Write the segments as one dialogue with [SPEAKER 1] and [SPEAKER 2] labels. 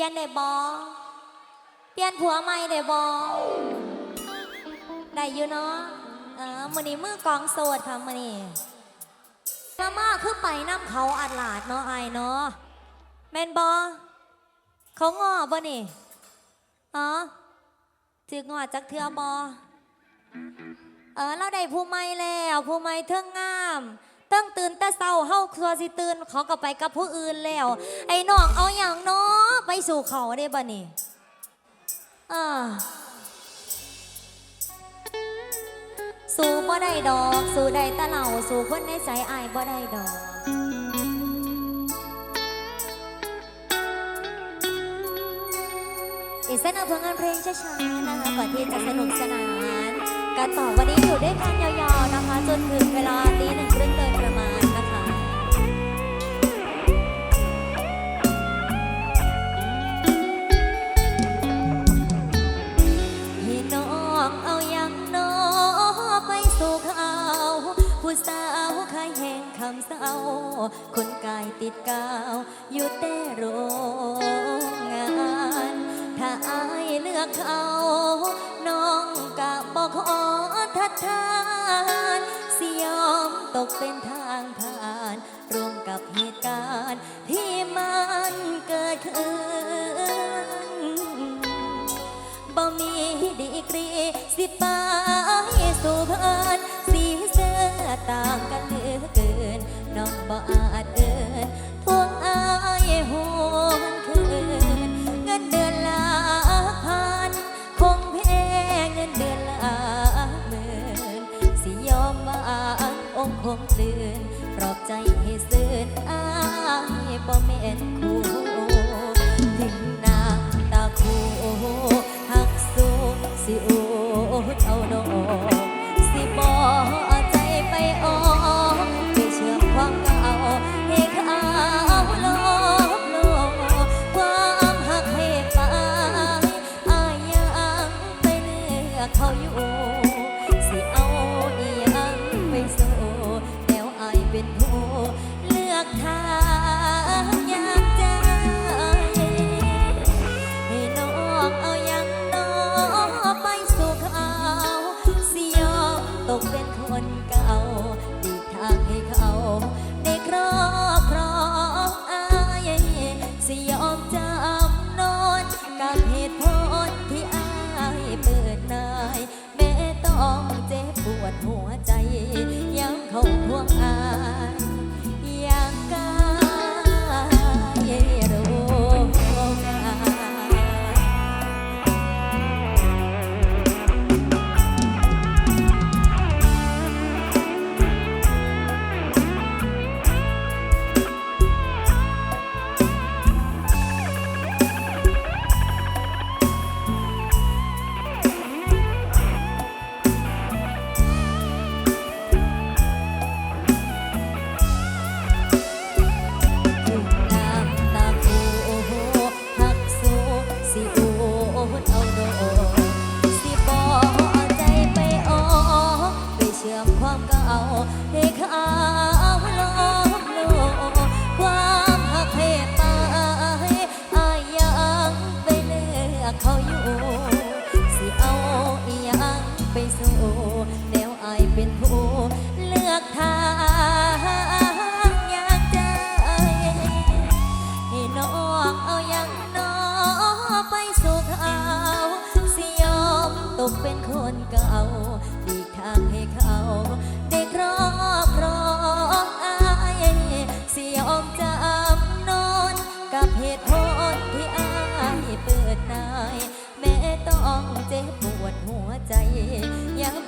[SPEAKER 1] ลี่ยนได้บอเปลี่ยนผัวใหม่ได้บอได้อยู่เนาะ เออมือนี้มือกองโสดค่ะมือนี้มามาคือไปน้ำเขาอัดหลาดเนาะไอเนาะแมนบอเขางอบ่นี่อ๋อถืองอจักเทือบอเออเราได้ผู้ใหม่แล้วผู้ใหม่เทิงงาม ติ้งตื่นแต่เศร้าเฮาครัวสิตื่นเขาก็ไปกับผู้อื่นแล้ว ไอ้น้องเอาอย่างเนาะไปสู่เขาได้บ่นี่อ่าสู่บ่ได้ดอก สู่ได้แตะเหล่าสู่คนในใจอายบ่ได้ดอกอีกเส้นเอาเพื่องานเพลงช้าๆนะคะก่อนที่จะสนุกสนานกันต่อวันนี้อยู่ด้วยกันยาวๆนะคะ จนถึงเวลาตีหนึ่งครึ่งา คนกายติดกาว อยู่แต่โรงงาน ถ้าอายเลือกเขา น้องกะบอกขอทัดทานสิยอมตกเป็นทางผ่านรวมกับเหตุการณ์ที่มันเกิดขึ้นบ่มีดีกรีสิปสู่ ด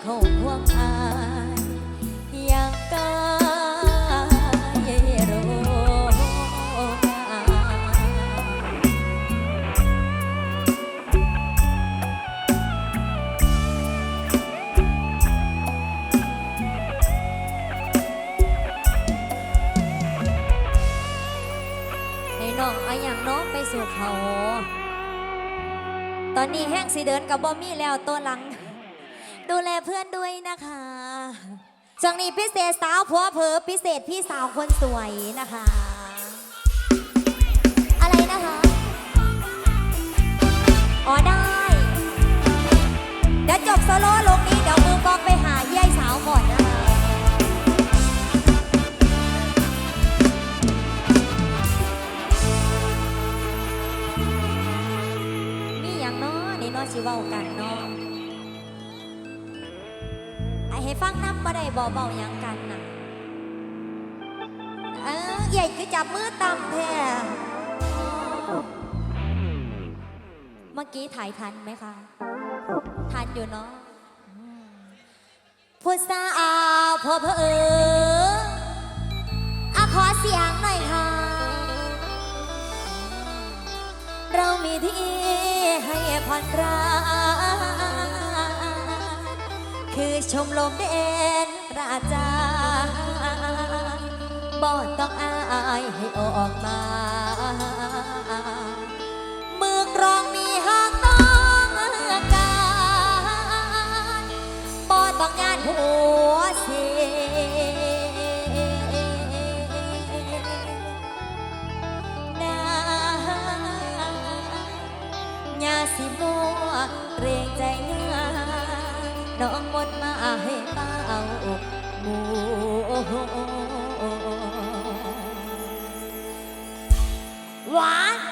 [SPEAKER 1] เขาควงอายอยากกายรู้งาให้น้องเอาอย่างน้องไปสู่เขา ตอนนี้แห้งสีเดินกับบอมี่แล้วตัวหลัง ดูแลเพื่อนด้วยนะคะช่วงนี้พิเศษสาวผัวเผอพิเศษพี่สาวคนสวยนะคะ อะไรนะคะ อ๋อได้ เดี๋ยวจบโซโลลงนี้เดี๋ยวมือกองไปหาเย่ยสาวก่อนนะคะมีอย่างน้อนี่น้อชิเว่ากันเนาะ ฟังน้ำบ่ได้บ่เบาหยังกันนะเออใหญ่คือจับมือตำแท้เมื่อกี้ถ่ายทันไหมคะ ทันอยู่เนาะอืมผู้สาวพอเพอเอออะขอเสียงหน่อยค่ะ เรามีที่ให้ผ่อนคลาย คือชมลมเด่นราจาบ่ต้องอายให้ออกมาเมือกรองมีห้ากต้องการบ่ต้องงานหัวเสียนาญาสิมัวเกรงใจ น้องมนมาให้เป้าหมูหวานเอาหวาน